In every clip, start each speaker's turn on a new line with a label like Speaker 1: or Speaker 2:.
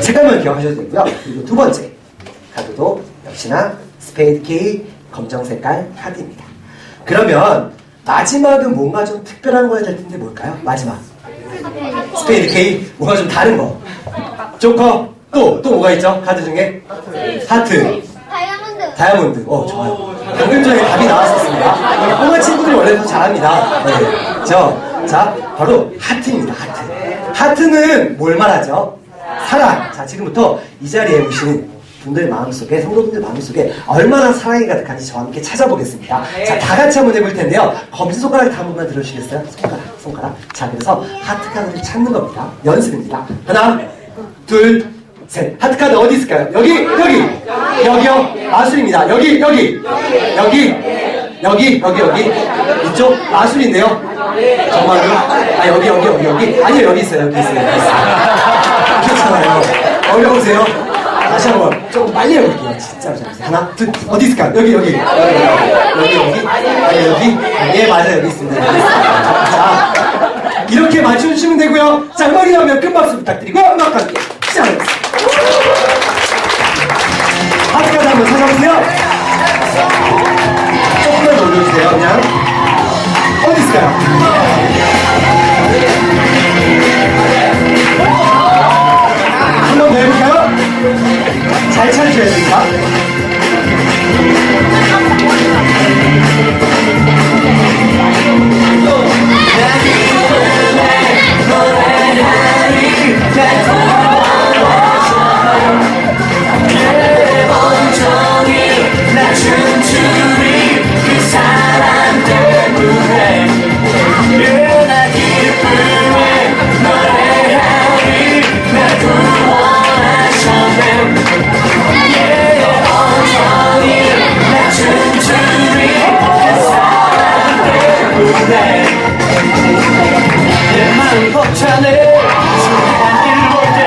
Speaker 1: 색깔만 기억하셔도 되고요. 그리고 두 번째 카드도 역시나 스페이드 K 검정 색깔 카드입니다. 그러면 마지막은 뭔가 좀 특별한 거 해야 될 텐데 뭘까요? 마지막 스페이드 K 뭔가 좀 다른 거 조커 또또 뭐가 있죠? 카드 중에 하트
Speaker 2: 다이아몬드.
Speaker 1: 다이아몬드 어 좋아요 방금 전에 답이 나왔었습니다 꼬마 친구들이 원래 더 잘합니다 네. 저, 자 바로 하트입니다 하트 하트는 뭘 말하죠? 사랑 자 지금부터 이 자리에 오신 분들 마음속에 성도분들 마음속에 얼마나 사랑이 가득한지 저와 함께 찾아보겠습니다 자다 같이 한번 해볼 텐데요 검지손가락 다 한 번만 들어주시겠어요? 손가락 손가락 자 그래서 하트 카드를 찾는 겁니다 연습입니다 하나 둘, 셋. 하트카드 어디 있을까요? 여기, 여기, 여기요. 마술입니다. 여기, 여기, 여기, 여기, 여기, 여기. 이쪽 마술인데요. 정말요? 아 여기, 여기, 여기, 여기. 아니요, 여기 있어요. 여기 있어요. 여기 있어요. 괜찮아요. 어려우세요? 다시 한 번 조금 빨리 해볼게요. 진짜로 잘하세요. 하나, 둘, 어디 있을까요? 여기, 여기, 여기, 여기, 여기, 아니, 여기. 예, 맞아요. 여기 있습니다. 여기 있습니다. 자, 이렇게 맞춰주시면 되고요. 자, 음악이 나오면 끝박수 부탁드리고 음악과 함께
Speaker 3: 내 마음 벅차네. 순간 일볼 때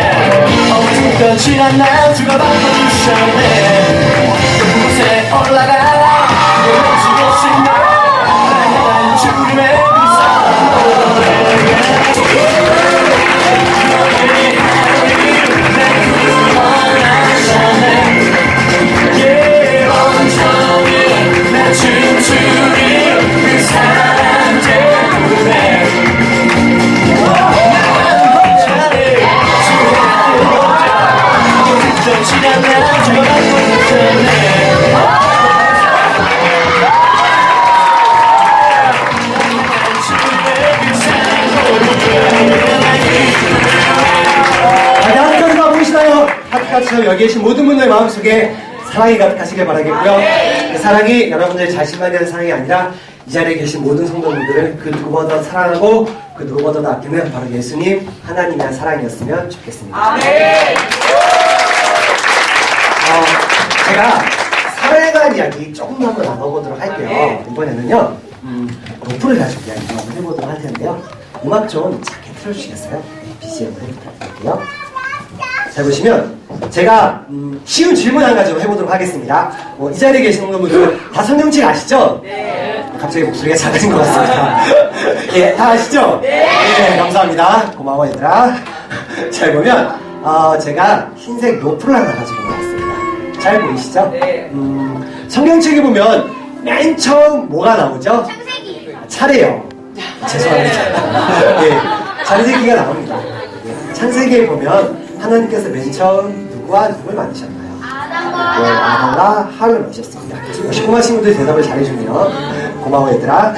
Speaker 3: 어두웠던 지난 날 주가 바꿔주셨네 그곳에 올라가
Speaker 1: 하트카드처럼 여기 계신 모든 분들 마음속에 사랑이 가득하시길 바라겠고요. 그 사랑이 여러분들 자신만에 대한 사랑이 아니라 이 자리에 계신 모든 성도분들을 그 누구보다 사랑하고 그 누구보다도 아끼는 바로 예수님 하나님의 사랑이었으면 좋겠습니다. 어, 제가 사랑에 관한 이야기 조금 한번 나눠보도록 할게요. 이번에는요, 음, 로프를 가지고 이야기 한번 해보도록 할 텐데요. 음악 좀 작게 틀어주시겠어요? BGM을 부탁드릴게요. 잘 보시면 제가 음, 쉬운 질문 한 가지 좀 해보도록 하겠습니다. 어, 이 자리에 계신 분들 다 성경책 아시죠? 네. 갑자기 목소리가 작아진 것 같습니다. 예, 다 아시죠? 네. 감사합니다. 고마워 얘들아. 잘 보면 어, 제가 흰색 노프를 하나 가지고 나왔습니다. 잘 보이시죠?
Speaker 4: 네.
Speaker 1: 음, 성경책에 보면 맨 처음 뭐가 나오죠?
Speaker 2: 창세기.
Speaker 1: 차례요. 죄송합니다. 예, 창세기가 나옵니다. 예, 창세기에 보면 하나님께서 맨 처음 누구와 누굴 만드셨나요?
Speaker 2: 아담과
Speaker 1: 네. 아담과 하를 만드셨습니다. 꼬마 친구들이 대답을 잘해주네요. 고마워 얘들아.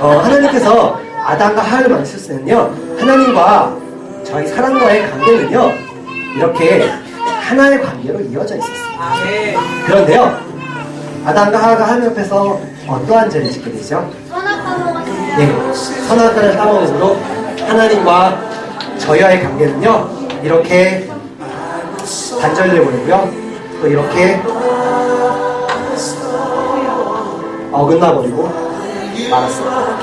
Speaker 1: 어, 하나님께서 아담과 하를 만드셨으면요. 하나님과 저희 사람과의 관계는요. 이렇게 하나의 관계로 이어져 있었습니다. 그런데요. 아담과 하가 하나님 옆에서 어떠한 죄를 짓게 되죠? 예, 선악과를 따먹음으로 하나님과 저희와의 관계는요 이렇게 단절돼 버리고요 또 이렇게 어긋나 버리고 말았습니다.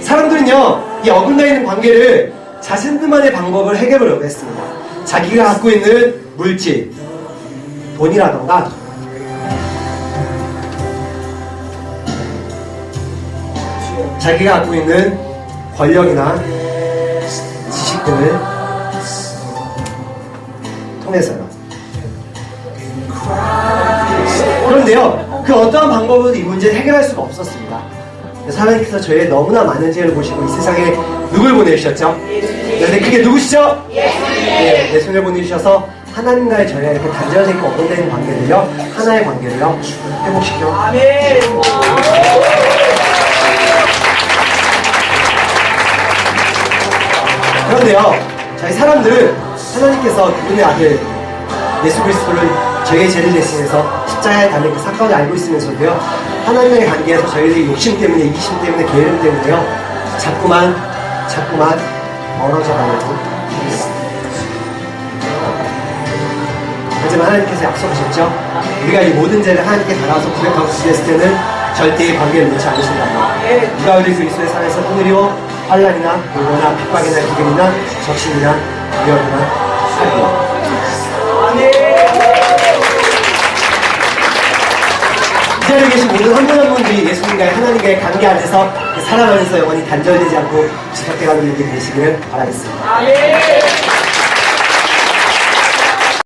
Speaker 1: 사람들은요 이 어긋나 있는 관계를 자신들만의 방법을 해결하려고 했습니다. 자기가 갖고 있는 물질, 돈이라던가 자기가 갖고 있는 권력이나 지식 등을 통해서요. 그런데요, 그 어떠한 방법으로도 이 문제를 해결할 수가 없었습니다. 하나님께서 저의 너무나 많은 죄를 보시고 이 세상에 누굴 보내주셨죠? 네, 그게 누구시죠? 네, 예수님을 보내주셔서 하나님과의 저의 이렇게 단절되어 있고 어긋나는 관계를요, 하나의 관계를요, 회복시켜. 그런데요, 저희 사람들은 하나님께서 그분의 아들 예수 그리스도를 저희의 죄를 대신해서 십자가에 달린 그 사건을 알고 있으면서도요, 하나님의 관계에서 저희들이 욕심 때문에, 이기심 때문에, 게으름 때문에요, 자꾸만, 자꾸만 멀어져 가려고 합니다. 하지만 하나님께서 약속하셨죠? 우리가 이 모든 죄를 하나님께 달아서 고백하고 기도했을 때는 절대의 관계를 놓지 않으신다고. 누가 우리 그리스도의 산에서 끊으리오 환란이나 불고나 핍박이나 기근이나 적신이나 위협이나 살이요. 이 자리에 계신 모든 한 분 한 분들이 예수님과의 하나님과의 관계 안에서 살아가면서 영원히 단절되지 않고 지속돼가는 일들이 되시기를 바라겠습니다.